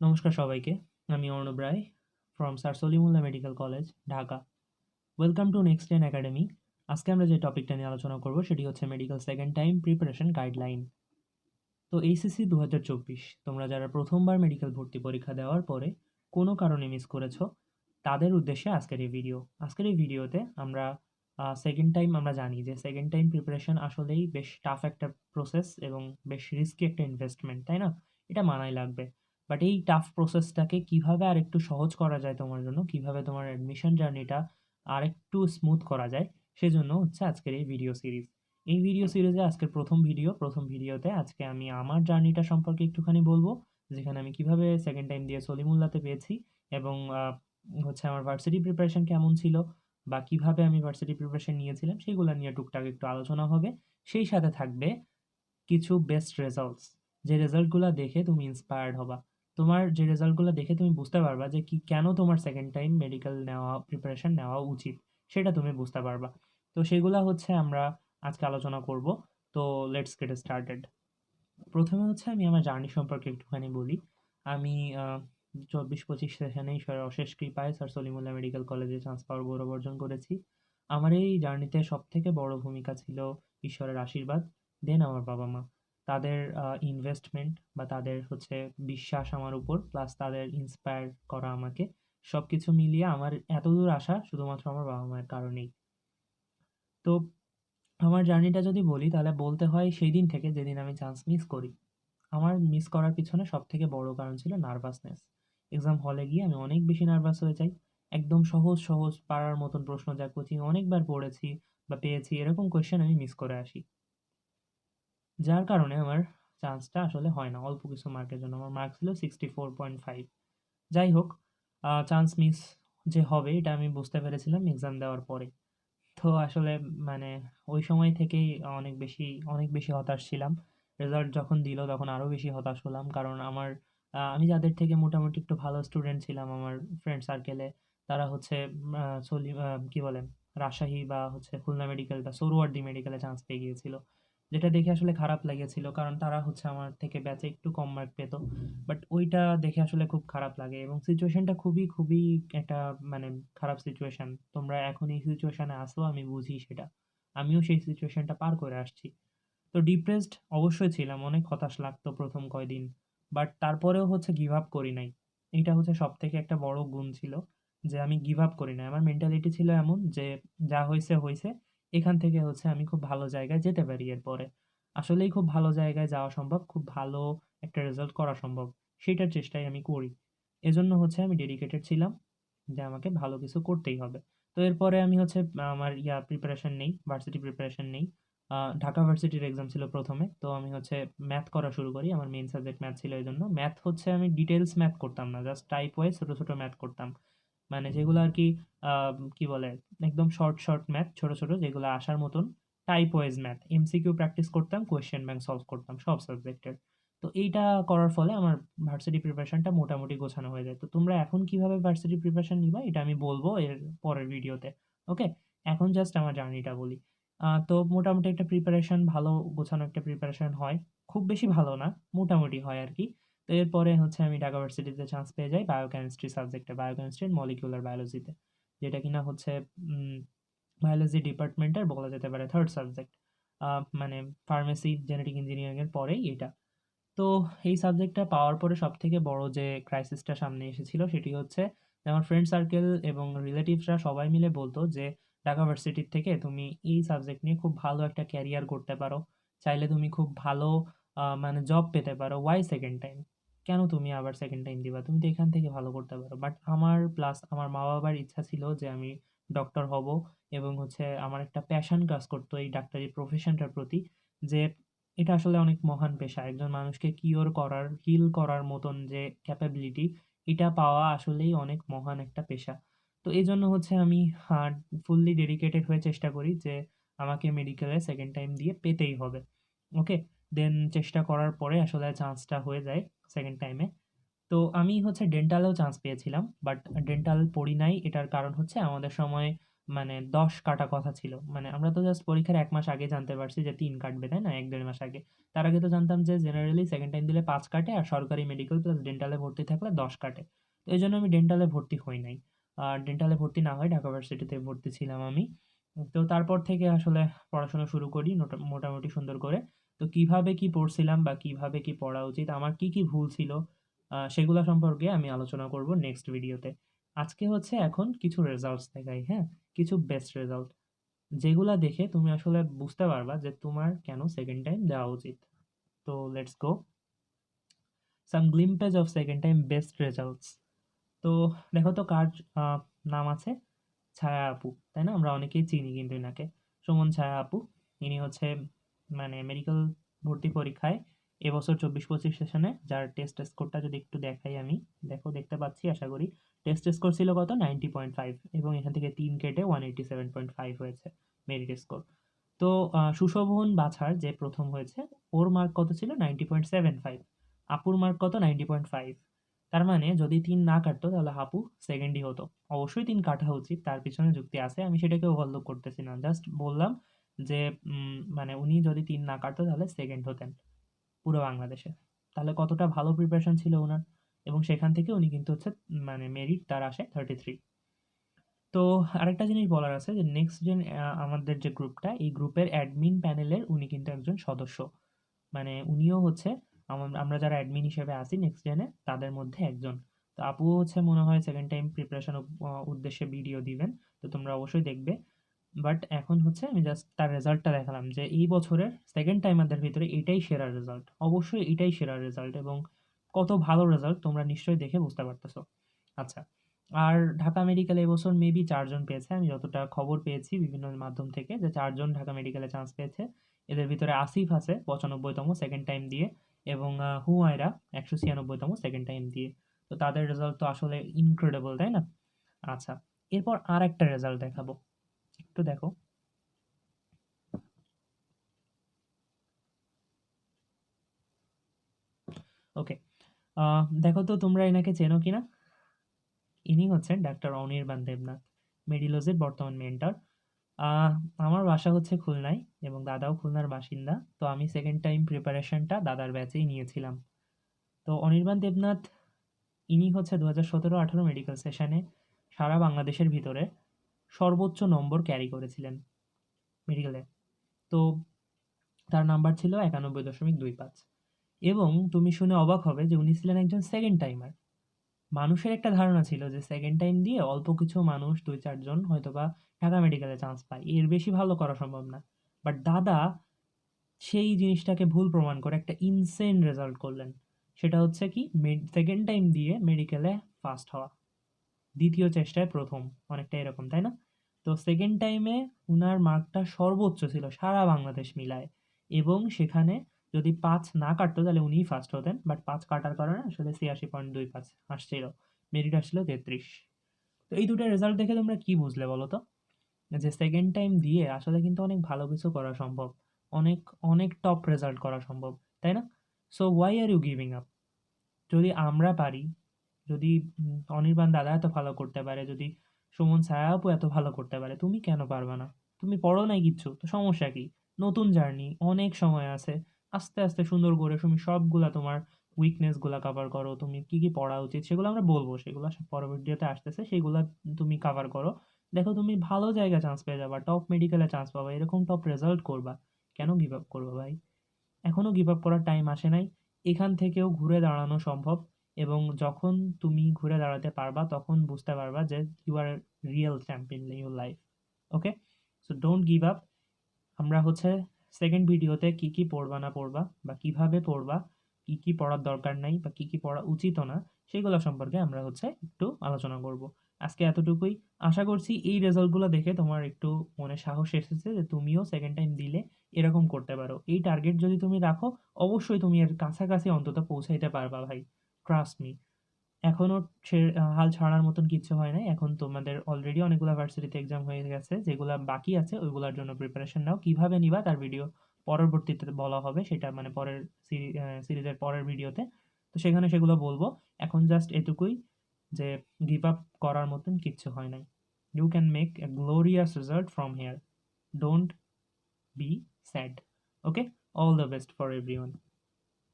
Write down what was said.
নমস্কার সবাইকে। আমি Arnab Roy from sir Salimullah medical college Dhaka welcome to next ten academy আজকে আমরা যে টপিকটা নিয়ে আলোচনা করব, সেটি হচ্ছে medical second time preparation guideline তো এইচএসসি দু হাজার চব্বিশ, তোমরা যারা প্রথমবার মেডিকেল ভর্তি পরীক্ষা দেওয়ার পরে কোনো কারণে মিস করেছ, তাদের উদ্দেশ্যে আজকের এই ভিডিও আজকের এই ভিডিওতে আমরা সেকেন্ড টাইম আমরা জানি যে সেকেন্ড টাইম প্রিপারেশন আসলেই বেশ টাফ একটা প্রসেস এবং বেশ রিস্কি একটা ইনভেস্টমেন্ট তাই না? এটা মানাই লাগবে। বাট এই টাফ প্রসেসটাকে কীভাবে আর একটু সহজ করা যায় তোমার জন্য? কীভাবে তোমার অ্যাডমিশন জার্নিটা আর একটু স্মুথ করা যায়? সেজন্য হচ্ছে আজকের এই ভিডিও সিরিজ এই ভিডিও সিরিজে আজকের প্রথম ভিডিও প্রথম ভিডিওতে আজকে আমি আমার জার্নিটা সম্পর্কে একটুখানি বলব, যেখানে আমি কীভাবে সেকেন্ড টাইম দিয়ে সলিমুল্লাতে পেয়েছি এবং হচ্ছে আমার ভার্সিটি প্রিপারেশন কেমন ছিল বা কীভাবে আমি ভার্সিটি প্রিপারেশন নিয়েছিলাম, সেগুলো নিয়ে টুকটাক একটু আলোচনা হবে। সেই সাথে থাকবে কিছু বেস্ট রেজাল্টস যে রেজাল্টগুলো দেখে তুমি ইন্সপায়ার্ড হবা। তোমার যে রেজাল্টগুলো দেখে তুমি বুঝতে পারবা যে কি, কেন তোমার সেকেন্ড টাইম মেডিকেল নেওয়া প্রিপারেশন নেওয়া উচিত, সেটা তুমি বুঝতে পারবা। তো সেগুলো হচ্ছে আমরা আজকে আলোচনা করব। তো লেটস গেট স্টার্টেড প্রথমে হচ্ছে আমি আমার জার্নি সম্পর্কে একটুখানি বলি। আমি চব্বিশ পঁচিশ সেশনে ঈশ্বরের অশেষ কৃপায় স্যার সলিমুল্লাহ মেডিকেল কলেজে চান্স পাওয়ার গৌরব অর্জন করেছি। আমার এই জার্নিতে সব থেকে বড় ভূমিকা ছিল ঈশ্বরের আশীর্বাদ দেন আমার বাবা মা তাদের ইনভেস্টমেন্ট বা তাদের হচ্ছে বিশ্বাস আমার উপর প্লাস তাদের ইন্সপায়ার করা আমাকে সব কিছু মিলিয়ে আমার এতদূর আসা শুধুমাত্র আমার বাবা মায়ের কারণেই। তো আমার জার্নিটা যদি বলি, তাহলে বলতে হয় সেই দিন থেকে যেদিন আমি চান্স মিস করি। আমার মিস করার পিছনে সব থেকে বড় কারণ ছিল নার্ভাসনেস এক্সাম হলে গিয়ে আমি অনেক বেশি নার্ভাস হয়ে যাই। একদম সহজ সহজ পারার মতন প্রশ্ন যা কোচিং অনেকবার পড়েছি বা পেয়েছি, এরকম কোয়েশ্চেন আমি মিস করে আসি। যার কারণে আমার চান্সটা আসলে হয় না। অল্প কিছু মার্কের জন্য। আমার মার্ক ছিল সিক্সটি ফোর পয়েন্ট ফাইভ যাই হোক চান্স মিস যে হবে, এটা আমি বুঝতে পেরেছিলাম এক্সাম দেওয়ার পরে। তো আসলে মানে ওই সময় থেকেই অনেক বেশি অনেক বেশি হতাশ ছিলাম। রেজাল্ট যখন দিল, তখন আরও বেশি হতাশ হলাম। কারণ আমার আমি যাদের থেকে মোটামুটি একটু ভালো স্টুডেন্ট ছিলাম, আমার ফ্রেন্ড সার্কেলে তারা হচ্ছে সলি কী বলে, রাজশাহী বা হচ্ছে খুলনা মেডিকেল বা সরুয়ার্দি মেডিকেলে চান্স পেয়ে গিয়েছিল। যেটা দেখে আসলে খারাপ লেগেছিল, কারণ তারা হচ্ছে আমার থেকে ব্যাচে একটু কম মার্ক পেত। বাট ওইটা দেখে আসলে খুব খারাপ লাগে এবং সিচুয়েশনটা খুবই খুবই একটা মানে খারাপ সিচুয়েশান তোমরা এখন এই সিচুয়েশানে আসো আমি বুঝি সেটা। আমিও সেই সিচুয়েশানটা পার করে আসছি। তো ডিপ্রেসড অবশ্যই ছিলাম, অনেক হতাশ লাগতো প্রথম কয়দিন। বাট তারপরেও হচ্ছে গিভ আপ করি নাই। এটা হচ্ছে সব থেকে একটা বড় গুণ ছিল যে আমি গিভ আপ করি নাই। আমার মেন্টালিটি ছিল এমন যে যা হয়েছে হয়েছে। এখান থেকে হচ্ছে আমি খুব ভালো জায়গায় যেতে পারি এরপরে। আসলেই খুব ভালো জায়গায় যাওয়া সম্ভব, খুব ভালো একটা রেজাল্ট করা সম্ভব, সেটার চেষ্টাই আমি করি। এজন্য হচ্ছে আমি ডেডিকেটেড ছিলাম যে আমাকে ভালো কিছু করতেই হবে। তো এরপরে আমি হচ্ছে আমার ইয়া প্রিপারেশন নেই ভার্সিটি প্রিপারেশন নেই। ঢাকা ভার্সিটির এক্সাম ছিল প্রথমে, তো আমি হচ্ছে ম্যাথ করা শুরু করি, আমার মেন সাবজেক্ট ম্যাথ ছিল এই জন্য ম্যাথ হচ্ছে আমি ডিটেলস ম্যাথ করতাম না জাস্ট টাইপ ওয়াইজ ছোটো ছোটো ম্যাথ করতাম। মানে যেগুলো আর কি কি বলে, একদম শর্ট শর্ট ম্যাথ ছোট ছোট, যেগুলো আসার মতন type wise math MCQ practice করতাম কোয়েশ্চেন ব্যাংক সলভ করতাম, সব সাবজেক্টের তো এইটা করার ফলে আমার ভার্সিটি প্রিপারেশনটা মোটামুটি গোছানো হয়ে যায়। তো তোমরা এখন কীভাবে ভার্সিটি প্রিপারেশন নিবা, এটা আমি বলব এর পরের ভিডিওতে ওকে এখন জাস্ট আমার জার্নিটা বলি। তো মোটামুটি একটা প্রিপারেশন ভালো গোছানো একটা প্রিপারেশন হয়। খুব বেশি ভালো না, মোটামুটি হয় আর কি তো এরপরে হচ্ছে আমি ঢাকা ভার্সিটিতে চান্স পেয়ে যাই বায়োকেমিস্ট্রি সাবজেক্টে বায়োকেমিস্ট্রি মলিকুলার বায়োলজিতে যেটা কিনা হচ্ছে বায়োলজি ডিপার্টমেন্টের বলা যেতে পারে থার্ড সাবজেক্ট মানে ফার্মেসি জেনেটিক ইঞ্জিনিয়ারিংয়ের পরেই এটা। তো এই সাবজেক্টটা পাওয়ার পরে সব থেকে বড় যে ক্রাইসিসটা সামনে এসেছিল সেটি হচ্ছে আমার ফ্রেন্ড সার্কেল এবং রিলেটিভসরা সবাই মিলে বলতো যে, ঢাকা ভার্সিটির থেকে তুমি এই সাবজেক্ট নিয়ে খুব ভালো একটা ক্যারিয়ার করতে পারো। চাইলে তুমি খুব ভালো মানে জব পেতে পারো। ওয়াই সেকেন্ড টাইম কেন তুমি আবার সেকেন্ড টাইম দিবা? তুমি তো এখান থেকে ভালো করতে পারো। বাট আমার প্লাস আমার মা বাবার ইচ্ছা ছিল যে আমি ডক্টর হব এবং হচ্ছে আমার একটা প্যাশন কাজ করতো এই ডাক্তারি প্রফেশনটার প্রতি যে এটা আসলে অনেক মহান পেশা। একজন মানুষকে কিওর করার হিল করার মতন যে ক্যাপাবিলিটি এটা পাওয়া আসলেই অনেক মহান একটা পেশা। তো এই জন্য হচ্ছে আমি ফুললি ডেডিকেটেড হয়ে চেষ্টা করি যে আমাকে মেডিকেলে সেকেন্ড টাইম দিয়ে পেতেই হবে। ওকে দেন চেষ্টা করার পরে আসলে চান্সটা হয়ে যায় সেকেন্ড টাইমে তো আমি হচ্ছে ডেন্টালেও চান্স পেয়েছিলাম বাট ডেন্টাল পড়ি নাই এটার কারণ হচ্ছে আমাদের সময় মানে ১০ কাটা কথা ছিল। মানে আমরা তো জাস্ট পরীক্ষার এক মাস আগে জানতে পারছি যে তিন কাটবে, তাই না? এক দেড় মাস আগে। তার আগে তো জানতাম যে জেনারেলি সেকেন্ড টাইম দিলে পাঁচ কাটে আর সরকারি মেডিকেল প্লাস ডেন্টালে ভর্তি থাকলে ১০ কাটে। তো এই জন্য আমি ডেন্টালে ভর্তি হই নাই। আর ডেন্টালে ভর্তি না হয় ঢাকা ভার্সিটিতে ভর্তি ছিলাম আমি। তো তারপর থেকে আসলে পড়াশোনা শুরু করি মোটামুটি সুন্দর করে। তো কীভাবে কি পড়ছিলাম বা কীভাবে কি পড়া উচিত, আমার কি, কি ভুল ছিল সেগুলা সম্পর্কে আমি আলোচনা করব নেক্সট ভিডিওতে। আজকে হচ্ছে এখন কিছু রেজাল্টস দেখাই, হ্যাঁ? কিছু বেস্ট রেজাল্ট। যেগুলা দেখে তুমি আসলে বুঝতে পারবা যে তোমার কেন সেকেন্ড টাইম দেওয়া উচিত। তো let's go. Some glimpses of second time best results. তো দেখো তো কার নাম আছে? ছায়া আপু, তাই না? আমরা অনেকেই চিনি কিন্তু এনাকে। সুমন ছায়া আপু। ইনি হচ্ছে মানে মেডিকেল ভর্তি পরীক্ষায় এবছর ২৪-২৫ সেশনে যার টেস্ট স্কোরটা যদি একটু দেখাই আমি। দেখো দেখতে পাচ্ছি আশা করি। টেস্ট স্কোর ছিল কত? 90.5 এবং এখান থেকে তিন কেটে 187.5 হয়েছে মেরিট স্কোর। তো সুশোভন বাছার যে প্রথম হয়েছে, ওর মার্ক কত ছিল? 90.75 আপুর মার্ক কত? 90.5 তার মানে যদি তিন না কাটতো তাহলে আপু সেকেন্ডই হতো। অবশ্যই তিন কাটা উচিত। তার পিছনে যুক্তি আছে। আমি সেটাকে ওভারলুক করতেছি না। জাস্ট বললাম যে মানে উনি যদি তিন না কাটতো তাহলে সেকেন্ড হতেন পুরো বাংলাদেশে। তাহলে কতটা ভালো প্রিপারেশন ছিল ওনার এবং সেখান থেকে উনি কিন্তু হচ্ছে মানে মেরিট তার আসে 33 তো আরেকটা জিনিস বলার আছে যে নেক্সট জেন আমাদের যে গ্রুপটা, এই গ্রুপের অ্যাডমিন প্যানেলের উনি কিন্তু একজন সদস্য। মানে উনিও হচ্ছে আমরা যারা অ্যাডমিন হিসেবে আছি নেক্সট জেনে তাদের মধ্যে একজন। তো আপুও হচ্ছে মনে হয় সেকেন্ড টাইম প্রিপারেশন উদ্দেশ্যে ভিডিও দিবেন। তো তোমরা অবশ্যই দেখবে। বাট এখন হচ্ছে আমি জাস্ট তার রেজাল্টটা দেখালাম যে এই বছরের সেকেন্ড টাইমারদের ভিতরে এটাই সেরা রেজাল্ট। অবশ্যই এটাই সেরা রেজাল্ট এবং কত ভালো রেজাল্ট তোমরা নিশ্চয়ই দেখে বুঝতে পারতেছো। আচ্ছা। আর ঢাকা মেডিকেলে এবছর মেবি ৪ জন পেয়েছে। আমি যতটা খবর পেয়েছি বিভিন্ন মাধ্যম থেকে যে চারজন ঢাকা মেডিকেলে চান্স পেয়েছে। এদের ভিতরে আসিফ আছে পঁচানব্বইতম সেকেন্ড টাইম দিয়ে এবং আ হুমায়রা ১৯৬ তম সেকেন্ড টাইম দিয়ে। তো তাদের রেজাল্ট তো আসলে ইনক্রেডিবল, তাই না? আচ্ছা। এরপর আর একটা রেজাল্ট দেখাবো। একটু দেখো। ওকে। দেখো তো তোমরা এনাকে চেনো কিনা? ইনি হচ্ছেন ডাক্তার অনির্বাণ দেবনাথ। মেডিলোজের বর্তমান মেন্টর। আমার বাসা হচ্ছে খুলনায় এবং দাদাও খুলনার বাসিন্দা। তো আমি সেকেন্ড টাইম প্রিপারেশনটা দাদার ব্যাচেই নিয়েছিলাম। তো অনির্বাণ দেবনাথ, ইনি হচ্ছে ২০১৭-১৮ মেডিকেল সেশনে সারা বাংলাদেশের ভিতরে সর্বোচ্চ নম্বর ক্যারি করেছিলেন মেডিকেলে। তো তার নাম্বার ছিল ৯১.25 এবং তুমি শুনে অবাক হবে যে উনি ছিলেন একজন সেকেন্ড টাইমার। মানুষের একটা ধারণা ছিল যে সেকেন্ড টাইম দিয়ে অল্প কিছু মানুষ দুই চারজন হয়তো বা ঢাকা মেডিকেলে চান্স পায়। এর বেশি ভালো করা সম্ভব না। বাট দাদা সেই জিনিসটাকে ভুল প্রমাণ করে একটা ইনসেইন রেজাল্ট করলেন। সেটা হচ্ছে কি সেকেন্ড টাইম দিয়ে মেডিকেলে ফার্স্ট হওয়া। দ্বিতীয় চেষ্টায় প্রথম অনেকটা এরকম, তাই না? তো সেকেন্ড টাইমে উনার মার্কটা সর্বোচ্চ ছিল সারা বাংলাদেশ মিলায় এবং সেখানে যদি পাঁচ না কাটতো তাহলে উনিই ফার্স্ট হতেন। বাট পাঁচ কাটার কারণে আসলে ৮৬.২৫ আসছিল। মেরিট আসছিল ৩৩ তো এই দুটো রেজাল্ট দেখে তোমরা কি বুঝলে বলো তো? যে সেকেন্ড টাইম দিয়ে আসলে কিন্তু অনেক ভালো কিছু করা সম্ভব। অনেক, অনেক টপ রেজাল্ট করা সম্ভব। তাই না? So why are you giving up? যদি আমরা পারি, যদি অনির্বাণ দাদা এত ভালো করতে পারে, যদি সুমন ছায়া আপু এত ভালো করতে পারে, তুমি কেন পারবে না? তুমি পড়ো নাই কিচ্ছু। তো সমস্যা কি? নতুন জার্নি, অনেক সময় আছে। আস্তে, আস্তে সুন্দর করে তুমি সবগুলা তোমার উইকনেসগুলা কভার করো। তুমি কি, কি পড়া উচিত সেগুলো আমরা বলব। সেগুলো পরের আসতেছে। সেগুলো তুমি কভার করো। দেখো তুমি ভালো জায়গায় চান্স পেয়ে যাবা। টপ মেডিকেলে চান্স পাবা। এরকম টপ রেজাল্ট করবা। কেন গিভ আপ করবা ভাই? এখনও গিভ আপ করার টাইম আসে নাই। এখান থেকেও ঘুরে দাঁড়ানো সম্ভব এবং যখন তুমি ঘুরে দাঁড়াতে পারবা তখন বুঝতে পারবা যে you are real champion in your life. Okay? So don't give up. আমরা হচ্ছে সেকেন্ড ভিডিওতে কি, কি পড়বা না পড়বা বা কীভাবে পড়বা, কি, কি পড়ার দরকার নাই বা কি, কি পড়া উচিতও না সেগুলা সম্পর্কে আমরা হচ্ছে একটু আলোচনা করব। আজকে এতটুকুই। আশা করছি এই রেজাল্টগুলো দেখে তোমার একটু মনে সাহস এসেছে যে তুমিও সেকেন্ড টাইম দিলে এরকম করতে পারো। এই টার্গেট যদি তুমি রাখো অবশ্যই তুমি এর কাছাকাছি অন্তত পৌঁছাইতে পারবা ভাই। Trust me. এখনও হাল ছাড়ার মতন কিছু হয় নাই। এখন তোমাদের অলরেডি অনেকগুলা ভার্সিটিতে এক্সাম হয়ে গেছে। যেগুলা বাকি আছে, ওইগুলার জন্য প্রিপারেশন নাও। কীভাবে নিবা তার ভিডিও পরবর্তীতে বলা হবে। সেটা মানে পরের সিরি সিরিজের পরের ভিডিওতে। তো সেখানে সেগুলো বলব। এখন জাস্ট এটুকুই যে গিভ আপ করার মতন কিচ্ছু হয় নাই। you can make a glorious result from here don't be sad okay all the best for everyone